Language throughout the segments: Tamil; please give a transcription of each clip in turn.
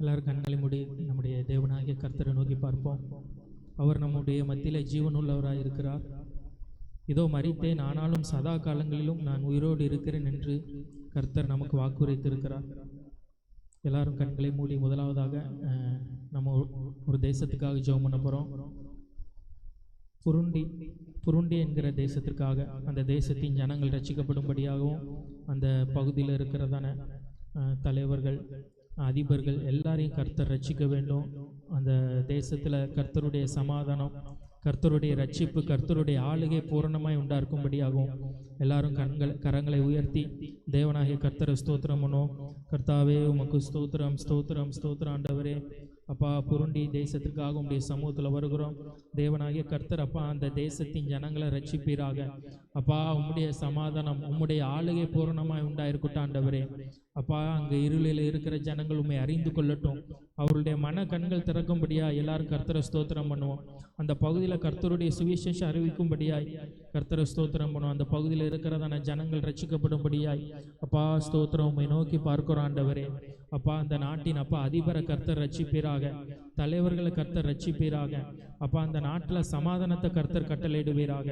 எல்லாரும் கண்களை மூடி நம்முடைய தேவனாகிய கர்த்தரை நோக்கி பார்ப்போம். அவர் நம்முடைய மத்தியில் ஜீவனுள்ளவராக இருக்கிறார் இதோ மறித்தேன் ஆனாலும் சதா காலங்களிலும் நான் உயிரோடு இருக்கிறேன் என்று கர்த்தர் நமக்கு வாக்குரைத்திருக்கிறார். எல்லாரும் கண்களை மூடி முதலாவதாக நம்ம ஒரு- ஒரு தேசத்துக்காக ஜெபம் பண்ண போகிறோம் புருண்டி புருண்டி என்கிற தேசத்திற்காக அந்த தேசத்தின் ஜனங்கள் ரசிக்கப்படும்படியாகவும் அந்த பகுதியில் இருக்கிறதான தலைவர்கள் அதிபர்கள் எல்லாரையும் கர்த்தர் ரட்சிக்க வேண்டும். அந்த தேசத்தில் கர்த்தருடைய சமாதானம் கர்த்தருடைய ரட்சிப்பு கர்த்தருடைய ஆளுகை பூரணமாய் உண்டாக்கும்படியாகும். எல்லாரும் கண்கள் கரங்களை உயர்த்தி தேவனாகிய கர்த்தரை ஸ்தோத்திரம் பண்ணும் கர்த்தாவே உமக்கு ஸ்தோத்திரம் ஸ்தோத்திரம் ஸ்தோத்திரம் ஆண்டவரே. அப்பா புருண்டி தேசத்திற்காக உடைய சமூகத்தில் வருகிறோம். தேவனாகிய கர்த்தர் அப்பா அந்த தேசத்தின் ஜனங்களை ரட்சிப்பீராக. அப்பா உம்முடைய சமாதானம் உம்முடைய ஆளுகை பூரணமாய் உண்டாயிருக்கட்டும் ஆண்டவரே. அப்பா அங்கே இருளில் இருக்கிற ஜனங்கள் உண்மை அறிந்து கொள்ளட்டும். அவருடைய மன கண்கள் திறக்கும்படியா எல்லாரும் கர்த்தரை ஸ்தோத்திரம் பண்ணுவோம். அந்த பகுதியில் கர்த்தருடைய சுவிசேஷம் அறிவிக்கும்படியாய் கர்த்தரை ஸ்தோத்திரம் பண்ணுவோம். அந்த பகுதியில் இருக்கிறதான ஜனங்கள் ரட்சிக்கப்படும்படியாய் அப்பா ஸ்தோத்திரம் உம்மை நோக்கி பார்க்கிறோம் ஆண்டவரே. அப்பா அந்த நாட்டின் அப்பா அதிபரை கர்த்தர் ரட்சிப்பீராக. தலைவர்களை கர்த்தர் ரட்சிப்பீராக. அப்பா அந்த நாட்டில் சமாதானத்தை கர்த்தர் கட்டளையிடுவீராக.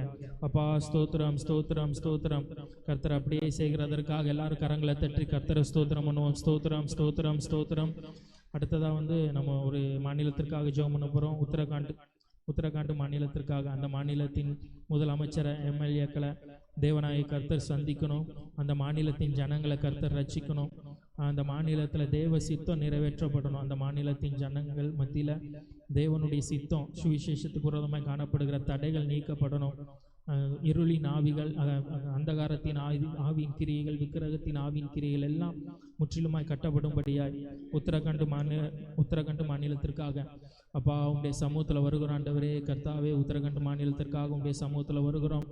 அப்பா ஸ்தோத்திரம் ஸ்தோத்திரம் ஸ்தோத்திரம். கர்த்தர் அப்படியே செய்கிறதற்காக எல்லாரும் கரங்களை தட்டி கர்த்தரை ஸ்தோத்திரம் பண்ணுவோம். ஸ்தோத்திரம் ஸ்தோத்திரம் ஸ்தோத்திரம். அடுத்ததாக வந்து நம்ம ஒரு மாநிலத்திற்காக ஜோம் பண்ண போகிறோம் உத்தரகாண்ட் உத்தரகாண்ட் மாநிலத்திற்காக அந்த மாநிலத்தின் முதலமைச்சரை எம்எல்ஏக்களை தேவநாயக கர்த்தர் சந்திக்கணும். அந்த மாநிலத்தின் ஜனங்களை கர்த்தர் ரட்சிக்கணும். அந்த மாநிலத்தில் தேவ சித்தம் நிறைவேற்றப்படணும். அந்த மாநிலத்தின் ஜனங்கள் மத்தியில் தேவனுடைய சித்தம் சுவிசேஷத்துக்கு விரோதமாக காணப்படுகிற தடைகள் நீக்கப்படணும். இருளின் ஆவிகள் அந்தகாரத்தின் ஆவி ஆவியின் கிரியைகள் விக்கிரகத்தின் ஆவியின் கிரியைகள் எல்லாம் முற்றிலுமாய் கட்டப்படும்படியாய் உத்தரகண்ட் மாநில உத்தரகண்ட் மாநிலத்திற்காக அப்பா உங்களுடைய சமூகத்தில் வருகிறோம் ஆண்டவரே கர்த்தாவே உத்தரகண்ட் மாநிலத்திற்காக உங்களுடைய சமூகத்தில் வருகிறோம்.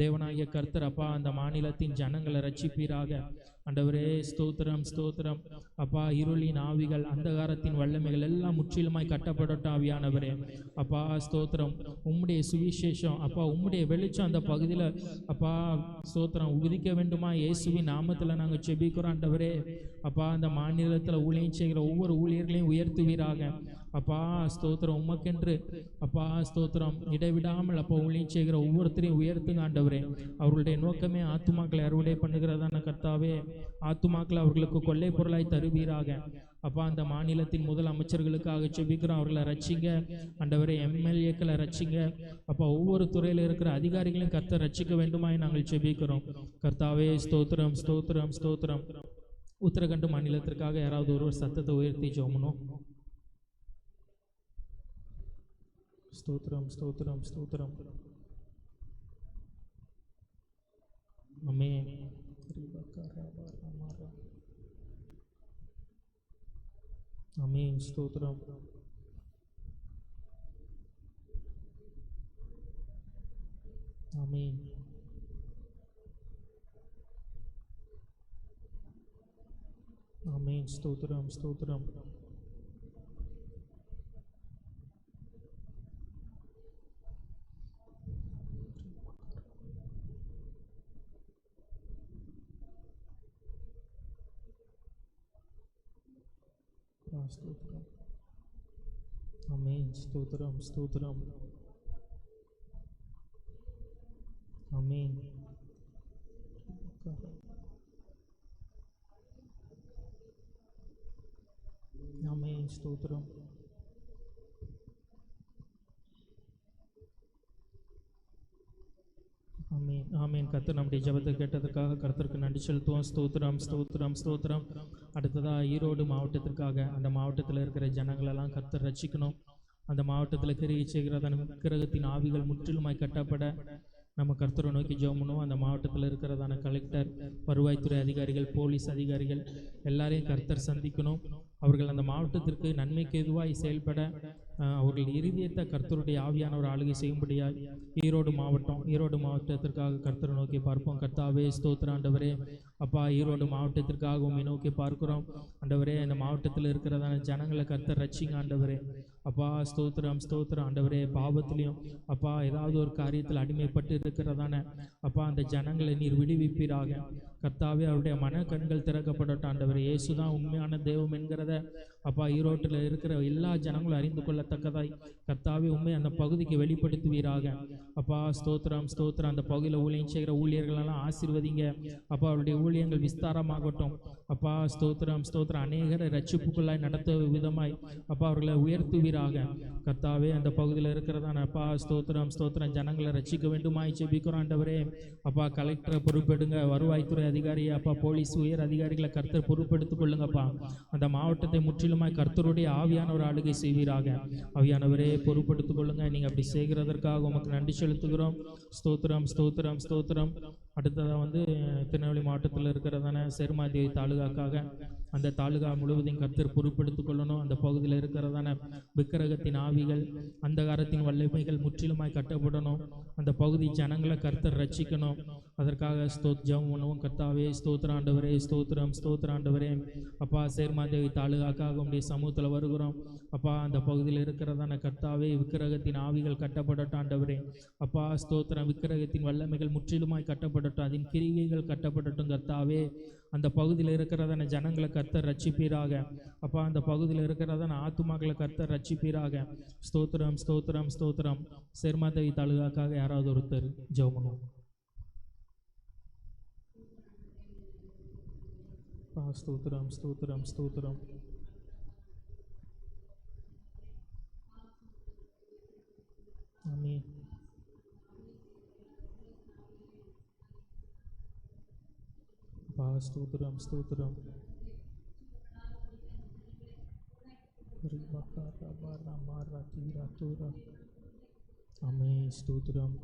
தேவனாகிய கர்த்தர் அப்பா அந்த மாநிலத்தின் ஜனங்களை ரட்சிப்பீராக. ஆண்டவரே ஸ்தோத்திரம் ஸ்தோத்திரம். அப்பா இருளின் ஆவிகள் அந்தகாரத்தின் வல்லமைகள் எல்லாம் முற்றிலுமாய் கட்டப்படட்டும் ஆவியானவரே. அப்பா ஸ்தோத்திரம். உம்முடைய சுவிசேஷம் அப்பா உம்முடைய வெளிச்சம் அந்த பகுதியில் அப்பா ஸ்தோத்திரம். உதிக்க வேண்டுமா இயேசுவின் நாமத்தில் நாங்கள் செபிக்கிறோம் ஆண்டவரே. அப்பா அந்த மாநிலத்தில் ஊழியம் செய்கிற ஒவ்வொரு ஊழியர்களையும் உயர்த்துவீராக. அப்பா ஸ்தோத்திரம். உமக்கென்று அப்பா ஸ்தோத்திரம். இடைவிடாமல் அப்பா ஊழியம் செய்கிற ஒவ்வொருத்தரையும் உயர்த்துங்க ஆண்டவரே. அவர்களுடைய நோக்கமே ஆத்துமாக்களை அறுவடை பண்ணுகிறதான கர்த்தாவே. ஆத்துமாக்கள் அவர்களுக்கு கொள்ளை பொருளாய் தருவீராக. அப்பா அந்த மாநிலத்தின் முதல் அமைச்சர்களுக்காக செபிக்கிறோம் அவர்களை ரட்சிங்க. அண்டவரை எம்எல்ஏக்களை ரட்சிங்க. அப்பா ஒவ்வொரு துறையில் இருக்கிற அதிகாரிகளையும் கர்த்தர் ரட்சிக்க வேண்டுமாய் நாங்கள் செபிக்கிறோம் கர்த்தாவே ஸ்தோத்திரம் ஸ்தோத்திரம் ஸ்தோத்திரம். உத்தரகண்ட் மாநிலத்திற்காக யாராவது ஒருவர் சத்தத்தை உயர்த்தி ஜோமனும் ஸ்தோத்திரம் ஸ்தோத்திரம் ஸ்தோத்திரம். அமே அமீன் ஸ்தோத்திரம் அமீன் அமீன் ஸ்தோத்திரம் ஸ்தோத்திரம் ஆ, ஸ்தோத்திரம் அமீன் ஸ்தோத்திரம் ஸ்தோத்திரம் அமீன் அமீன் ஸ்தோத்திரம் ஆமீன். ஆமீன் கத்து நம்முடைய ஜெபத்தை கேட்டதுக்காக கர்த்தருக்கு நன்றி செலுத்துவோம். ஸ்தோத்திரம் ஸ்தோத்திரம் ஸ்தோத்திரம். அடுத்ததாக ஈரோடு மாவட்டத்திற்காக அந்த மாவட்டத்தில் இருக்கிற ஜனங்களெல்லாம் கர்த்தர் ரசிக்கணும் அந்த மாவட்டத்தில் கிரியை செய்கிறதான கிரகத்தின் ஆவிகள் முற்றிலுமாய் கட்டப்பட நம்ம கர்த்தரை நோக்கி ஜெபம் பண்ணுவோம். அந்த மாவட்டத்தில் இருக்கிறதான கலெக்டர் வருவாய்த்துறை அதிகாரிகள் போலீஸ் அதிகாரிகள் எல்லாரையும் கர்த்தர் சந்திக்கணும். அவர்கள் அந்த மாவட்டத்திற்கு நன்மைக்கு எதுவாய் செயல்பட அவர்கள் இருதயத்தை கர்த்தருடைய ஆவியானவர் ஆளுகை செய்யும்படியாய் ஈரோடு மாவட்டம் ஈரோடு மாவட்டத்திற்காக கர்த்தரை நோக்கி பார்ப்போம். கர்த்தாவே ஸ்தோத்திராண்டவரே அப்பா ஈரோடு மாவட்டத்திற்காக உண்மை நோக்கி பார்க்கிறோம். ஆண்டவரே இந்த மாவட்டத்தில் இருக்கிறதான ஜனங்களை கர்த்தர் ரட்சிங்க ஆண்டவரே. அப்பா ஸ்தோத்திரம் ஸ்தோத்திரம் ஆண்டவரே. பாவத்திலையும் அப்பா ஏதாவது ஒரு காரியத்தில் அடிமைப்பட்டு இருக்கிறதான அப்பா அந்த ஜனங்களை நீர் விடுவிப்பீராக. கர்த்தாவே அவருடைய மனக்கண்கள் திறக்கப்படட்டும் ஆண்டவரே. இயேசு தான் உண்மையான தெய்வம் என்கிறத அப்பா ஈரோட்டில் இருக்கிற எல்லா ஜனங்களும் அறிந்து கொள்ள கொள்ளத்தக்கதாய் கர்த்தாவே உண்மை அந்த பகுதிக்கு வெளிப்படுத்துவீராக. அப்பா ஸ்தோத்திரம் ஸ்தோத்திரம். அந்த பகுதியில் ஊழியம் செய்கிற ஊழியர்களெல்லாம் ஆசிர்வதிங்க. அப்பா அவருடைய ஊழியங்கள் விஸ்தாரமாகட்டும். அப்பா ஸ்தோத்திரம் ஸ்தோத்திரம். அநேகரை ரட்சிப்புக்குள்ளாய் நடத்த விதமாய் அப்பா அவர்களை உயர்த்துவீராக. கர்த்தாவே அந்த பகுதியில் இருக்கிறதான அப்பா ஸ்தோத்திரம் ஸ்தோத்திரம். ஜனங்களை ரட்சிக்க வேண்டுமாய் செபிக்கிறோம் ஆண்டவரே. அப்பா கலெக்டரை பொறுப்பெடுங்க. வருவாய்த்துறை அதிகாரி அப்பா போலீஸ் உயர் அதிகாரிகளை கர்த்தர் பொறுப்பெடுத்துக் கொள்ளுங்கப்பா. அந்த மாவட்டத்தை முற்றிலுமாய் கர்த்தருடைய ஆவியானவர் ஆளுகை செய்வீராக. அவையானவரே பொறுப்படுத்திக் கொள்ளுங்க நீங்க அப்படி செய்கிறதற்காக உமக்கு நன்றி செலுத்துகிறோம். ஸ்தோத்திரம் ஸ்தோத்திரம் ஸ்தோத்திரம். அடுத்ததாக வந்து திருநெல்வேலி மாவட்டத்தில் இருக்கிறதான செருமாதேவி தாலுகாக்காக அந்த தாலுகா முழுவதையும் கர்த்தர் பொறுப்பெடுத்து கொள்ளணும். அந்த பகுதியில் இருக்கிறதான விக்கிரகத்தின் ஆவிகள் அந்த காலத்தின் வல்லமைகள் முற்றிலுமாய் கட்டப்படணும். அந்த பகுதி ஜனங்களை கர்த்தர் ரட்சிக்கணும். அதற்காக ஸ்தோத் ஜம் உணவும் கர்த்தாவே ஸ்தோத்ராண்டவரே ஸ்தோத்திரம் ஸ்தோத்ராண்டவரே அப்பா சேர்மாதேவி தாலுகாக்காக உடைய சமூகத்தில் வருகிறோம். அப்பா அந்த பகுதியில் இருக்கிறதான கர்த்தாவே விக்கிரகத்தின் ஆவிகள் கட்டப்படட்டாண்டவரே அப்பா ஸ்தோத்திரம் விக்கிரகத்தின் வல்லமைகள் முற்றிலுமாய் கட்டப்படட்டும். அதன் கிரிகைகள் கட்டப்படட்டும் கர்த்தாவே. அந்த பகுதியில் இருக்கிறதான ஜனங்களை கர்த்தர் ரட்சிப்பீராக. அப்பா அந்த பகுதியில் இருக்கிறதான ஆத்துமாக்களை கர்த்தர் ரட்சிப்பீராக. ஸ்தோத்திரம் ஸ்தோத்திரம் ஸ்தோத்திரம். சேர்மாதேவி தாலுகாக்காக யாராவது ஒருத்தர் ஜோமனும் அப்பா ஸ்தோத்திரம் ஸ்தோத்திரம் ஸ்தோத்திரம். ஸ்தோத்திரம் ஸ்தோத்திரம் ஆமே ஸ்தோத்திரம்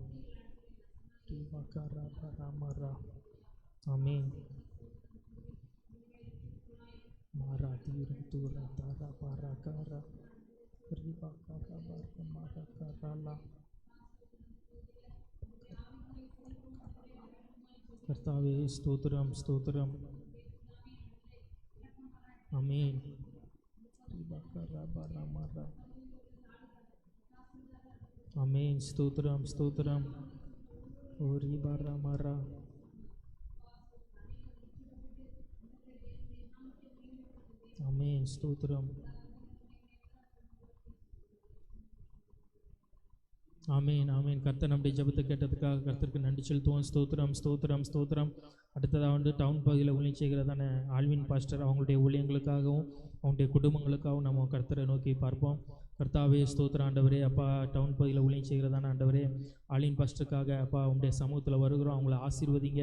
ஆமேன் மாரா தீர தூர தாரா பாரா காரா ரிபா காரா பாரா மாரா காராலா கர்த்தாவே ஸ்தோத்திரம் ஸ்தோத்திரம் ஆமென் ரிபா காரா பாரா மாரா ஆமென் ஸ்தோத்திரம் ஸ்தோத்திரம் ஓ ஆமீன் ஆமீன். ஆமென் கர்த்தர் நம்முடைய ஜபத்தை கேட்டதுக்காக கர்த்தருக்கு நன்றி செலுத்துவோம். ஸ்தோத்திரம் ஸ்தோத்திரம் ஸ்தோத்திரம். அடுத்ததாக வந்து டவுன் பகுதியில் ஊழியம் செய்கிறதான ஆல்வின் பாஸ்டர் அவங்களுடைய ஊழியங்களுக்காகவும் அவங்களுடைய குடும்பங்களுக்காகவும் நம்ம கர்த்தரை நோக்கி பார்ப்போம். கர்த்தாவே ஸ்தோத்திர ஆண்டவரே. அப்பா டவுன் பகுதியில் ஊழியம் செய்கிறதான ஆண்டவரே ஆலின் பாஸ்டருக்காக அப்பா அவங்களுடைய சமூகத்தில் வருகிறோம். அவங்கள ஆசீர்வதிங்க.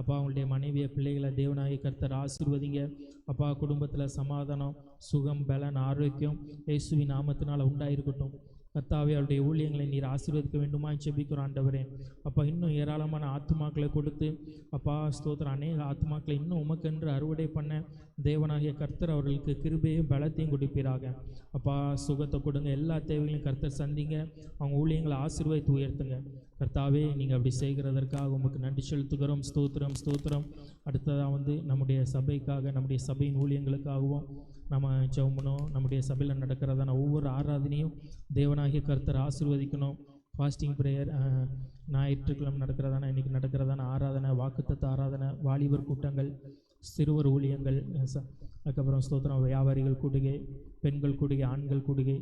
அப்பா அவங்களுடைய மனைவியை பிள்ளைகளை தேவனாகி கர்த்தர் ஆசீர்வதிங்க. அப்பா குடும்பத்தில் சமாதானம் சுகம் பலன் ஆரோக்கியம் இயேசுவின் நாமத்தினால் உண்டாயிருக்கட்டும். கர்த்தாவே அவருடைய ஊழியங்களை நீர் ஆசீர்வதிக்க வேண்டுமா செபிக்கிறோம் ஆண்டவரே. அப்பா இன்னும் ஏராளமான ஆத்மாக்களை கொடுத்து அப்பா ஸ்தோத்திரம். அநேக ஆத்மாக்களை இன்னும் உமக்கென்று அறுவடை பண்ண தேவனாகிய கர்த்தர் அவர்களுக்கு கிருபையும் பலத்தையும் கொடுப்பீராக. அப்பா சுகத்தை கொடுங்க எல்லா தேவைகளையும் கர்த்தர் சந்திங்க. அவங்க ஊழியங்களை ஆசீர்வதித்து உயர்த்துங்க. கர்த்தாவே நீங்கள் அப்படி செய்கிறதற்காக உமக்கு நன்றி செலுத்துகிறோம் ஸ்தோத்திரம் ஸ்தோத்திரம். அடுத்ததாக வந்து நம்முடைய சபைக்காக நம்முடைய சபையின் ஊழியங்களுக்காகவும் நம்ம ஜெபணும் நம்முடைய சபையில் நடக்கிறதான ஒவ்வொரு ஆராதனையும் தேவனாகிய கருத்தரை ஆசிர்வதிக்கணும். ஃபாஸ்டிங் ப்ரேயர் uh, ஞாயிற்றுக்கிழமை நடக்கிறதான இன்றைக்கி நடக்கிறதான ஆராதனை வாக்குத்தத்த ஆராதனை வாலிபர் கூட்டங்கள் சிறுவர் ஊழியங்கள் ச- அதுக்கப்புறம் ஸ்தோத்திரம் வியாபாரிகள் கூடுகை பெண்கள் கூடுகை ஆண்கள் கூடுகை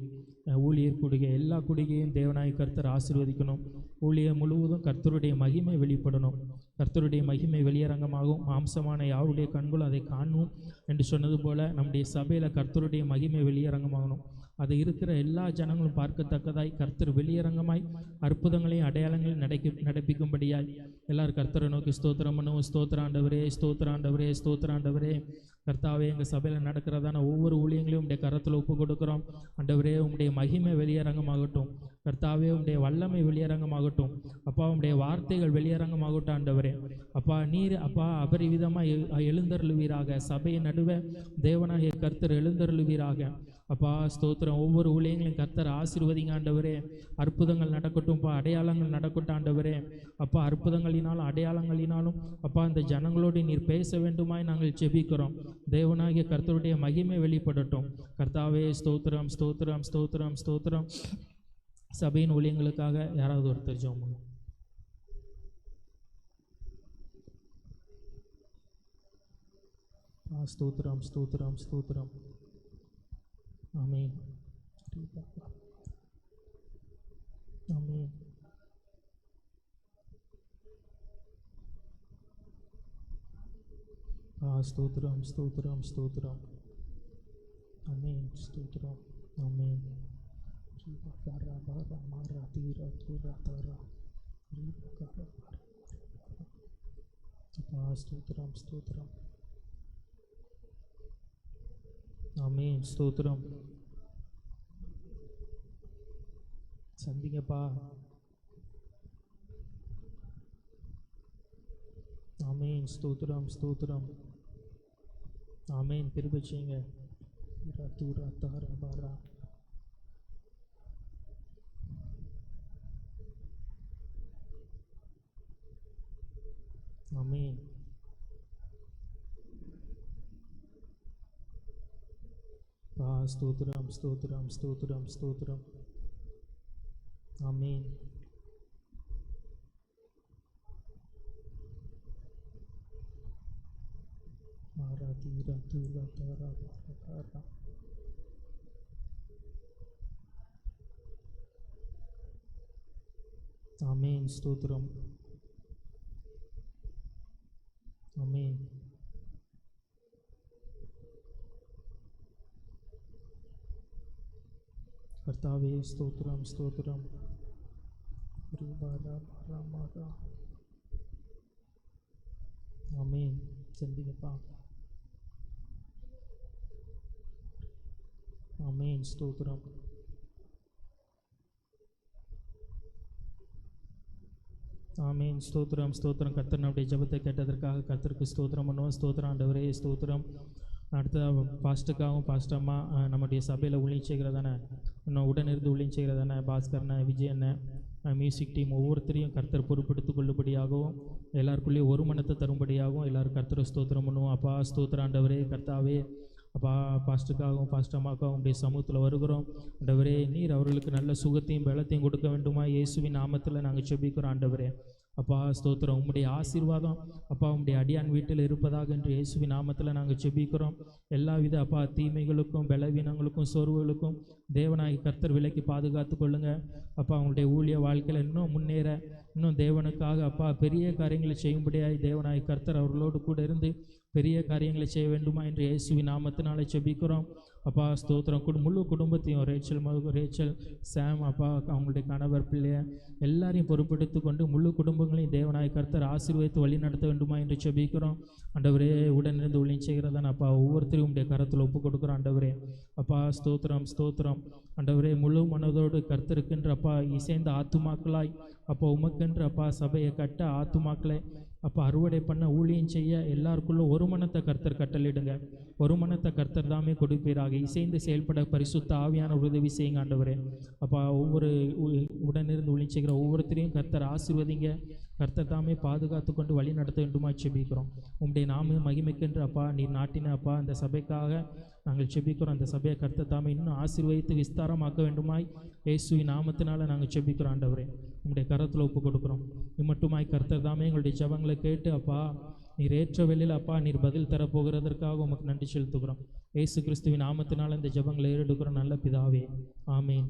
ஊழியர் கூடுகை எல்லா கூடுகையும் தேவனாய் கர்த்தர் ஆசீர்வதிக்கணும். ஊழியர் முழுவதும் கர்த்தருடைய மகிமை வெளிப்படணும். கர்த்தருடைய மகிமை வெளியரங்கமாகும் மாம்சமான யாருடைய கண்களும் அதை காணும் என்று சொன்னது போல் நம்முடைய சபையில் கர்த்தருடைய மகிமை வெளியரங்கமாகணும். அது இருக்கிற எல்லா ஜனங்களும் பார்க்கத்தக்கதாய் கர்த்தர் வெளியரங்கமாய் அற்புதங்களையும் அடையாளங்களையும் நடக்கி நடப்பிக்கும்படியாய். எல்லாரும் கர்த்தரை நோக்கி ஸ்தோத்திரம் பண்ணுவோம். ஸ்தோத்திராண்டவரே ஸ்தோத்திராண்டவரே ஸ்தோத்திராண்டவரே கர்த்தாவே எங்கள் சபையில் நடக்கிறதான ஒவ்வொரு ஊழியங்களையும் உடைய கரத்தில் ஒப்பு கொடுக்குறோம் அண்டவரே உங்களுடைய மகிமை வெளியரங்கமாகட்டும். கர்த்தாவே உம்முடைய வல்லமை வெளியரங்கமாகட்டும். அப்பா உம்முடைய வார்த்தைகள் வெளியரங்கமாகட்டும் ஆண்டவரே. அப்பா நீர் அப்பா அபரிவிதமாக எழுந்தருளுவீராக. சபையின் நடுவே தேவனாகிய கர்த்தர் எழுந்தருளுவீராக. அப்பா ஸ்தோத்திரம். ஒவ்வொரு ஊழியங்களையும் கர்த்தர் ஆசீர்வதிங்க ஆண்டவரே. அற்புதங்கள் நடக்கட்டும்ப்பா. அடையாளங்கள் நடக்கட்டும் ஆண்டவரே. அப்பா அற்புதங்களினாலும் அடையாளங்களினாலும் அப்பா இந்த ஜனங்களோடு நீர் பேச வேண்டுமாய் நாங்கள் ஜெபிக்கிறோம். தேவனாகிய கர்த்தருடைய மகிமை வெளிப்படட்டும். கர்த்தாவே ஸ்தோத்திரம் ஸ்தோத்திரம் ஸ்தோத்திரம் ஸ்தோத்திரம். சபையின் ஊழியங்களுக்காக யாராவது ஒருத்தர் ஜோம் ஸ்தோத்திரம் ஸ்தோத்திரம் ஸ்தோத்திரம். ஆமென். ஸ்தோத்திரம் ஸ்தோத்திரம் ஸ்தோத்திரம். அமீன் ஸ்தோத்திரம். அமீன் ஸ்தோத்திரம் ஸ்தோத்திரம். அமீன் ஸ்தோத்திரம். சந்திங்கப்பா. ஆமென். ஸ்தோத்திரம் ஸ்தோத்திரம். ஆமென் திரும்ப செய்யுங்க தூரா தார பாரா ஆமென் பா ஸ்தோத்திரம் ஸ்தோத்திரம் ஸ்தோத்திரம் ஸ்தோத்திரம் ஆமென் மாரா தீரா தூரா தாரா பாரா ஸ்தோத்திரம் அமேன் கர்த்தாவே ஸ்தோத்திரம் ஸ்தோத்திரம் அமேன் பாரா மாரா ஸ்தோத்திரம் ஆமீன் ஸ்தோத்திரம் ஸ்தோத்திரம் கர்த்தர் நம்முடைய ஜெபத்தை கேட்டதற்காக கர்த்தருக்கு ஸ்தோத்திரம் பண்ணுவோம். ஸ்தோத்திரம் ஆண்டவரே ஸ்தோத்திரம். அடுத்ததாக பாஸ்ட்டுக்காகவும் பாஸ்டம்மா நம்முடைய சபையில் உள்ளி செய்கிறதானே இன்னும் உடனிருந்து ஊழியம் செய்கிறதானே பாஸ்கர்ண்ண விஜயண்ண மியூசிக் டீம் ஒவ்வொருத்தரையும் கர்த்தர் பொறுப்படுத்திக் கொள்ளும்படியாகவும் எல்லாருக்குள்ளேயும் ஒரு மனத்தை தரும்படியாகவும் எல்லாரும் கர்த்தரை ஸ்தோத்திரம் பண்ணுவோம். அப்பா ஸ்தோத்திரம் ஆண்டவரே கர்த்தாவே அப்பா பாஸ்ட்டுக்காகவும் பாஸ்டம்மாக்காகவும் உடைய சமூகத்தில் வருகிறோம். ஆண்டவரே நீர் அவர்களுக்கு நல்ல சுகத்தையும் பலத்தையும் கொடுக்க வேண்டுமா இயேசுவின் நாமத்தில் நாங்கள் செபிக்கிறோம் ஆண்டவரே. அப்பா ஸ்தோத்திரம். உம்முடைய ஆசீர்வாதம் அப்பா உம்முடைய அடியான் வீட்டில் இருப்பதாக என்று இயேசுவி நாமத்தில் நாங்கள் செபிக்கிறோம் எல்லாவித அப்பா தீமைகளுக்கும் பலவீனங்களுக்கும் சோர்வுகளுக்கும் தேவனாகி கர்த்தர் விலைக்கு பாதுகாத்து கொள்ளுங்க. அப்பா உங்களுடைய ஊழிய வாழ்க்கையில் இன்னும் முன்னேற இன்னும் தேவனுக்காக அப்பா பெரிய காரியங்களை செய்யும்படியாய் தேவனாகி கர்த்தர் அவர்களோடு கூட இருந்து பெரிய காரியங்களை செய்ய வேண்டுமா என்று இயேசுவி நாமத்தினாலே செபிக்கிறோம் அப்பா ஸ்தோத்திரம். குடு முழு குடும்பத்தையும் ரேச்சல் மகு ரேச்சல் சாம் அப்பா அவங்களுடைய கணவர் பிள்ளைய எல்லாரையும் பொறுப்பெடுத்து கொண்டு முழு குடும்பங்களையும் தேவநாயக கர்த்தர் ஆசீர்வதித்து வழி நடத்த வேண்டுமா என்று செபிக்கிறோம். ஆண்டவரே உடனிருந்து ஊழியம் செய்கிறதான் அப்பா ஒவ்வொருத்தரையும் உடைய கரத்தில் ஒப்பு கொடுக்குறோம் ஆண்டவரே. அப்பா ஸ்தோத்திரம் ஸ்தோத்திரம். ஆண்டவரே முழு மனதோடு கர்த்தருக்கென்று அப்பா இசைந்த ஆத்துமாக்களாய் அப்பா உமக்கென்று அப்பா சபையை கட்ட ஆத்துமாக்களை. அப்போ அறுவடை பண்ண ஊழியம் செய்ய எல்லாருக்குள்ள ஒரு மனத்தை கர்த்தர் கட்டளிடுங்க ஒரு மனத்தை கர்த்தர் தாமே கொடுப்பீராக இசைந்து செயல்பட பரிசுத்த ஆவியான உதவி செய்யுங்க ஆண்டவரே. அப்பா ஒவ்வொரு உ- உடனிருந்து ஊழியம் செய்கிற ஒவ்வொருத்தரையும் கர்த்தர் ஆசிர்வதிங்க. கர்த்தர் தாமே பாதுகாத்து கொண்டு வழி நடத்த வேண்டுமா செபிக்கிறோம். உங்களுடைய நாம மகிமைக்கின்ற அப்பா நீ நாட்டின அப்பா அந்த சபைக்காக நாங்கள் செபிக்கிறோம். அந்த சபையை கர்த்தர் தாமே இன்னும் ஆசீர்வதித்து விஸ்தாரமாக்க வேண்டுமாய். இயேசுவின் நாமத்தினால நாங்கள் செபிக்கிறோம் ஆண்டவரே. உங்களுடைய கரத்தில் ஒப்பு கொடுக்குறோம். இம்மட்டுமாய் கர்த்தர் தாமே எங்களுடைய ஜெபங்களை கேட்டு அப்பா நீர் ஏற்ற வெளியில் அப்பா நீர் பதில் தரப்போகிறதற்காக உமக்கு நன்றி செலுத்துகிறோம். இயேசு கிறிஸ்துவின் நாமத்தினால் இந்த ஜபங்களை ஏறெடுக்கிறோம். நல்ல பிதாவே. ஆமேன்.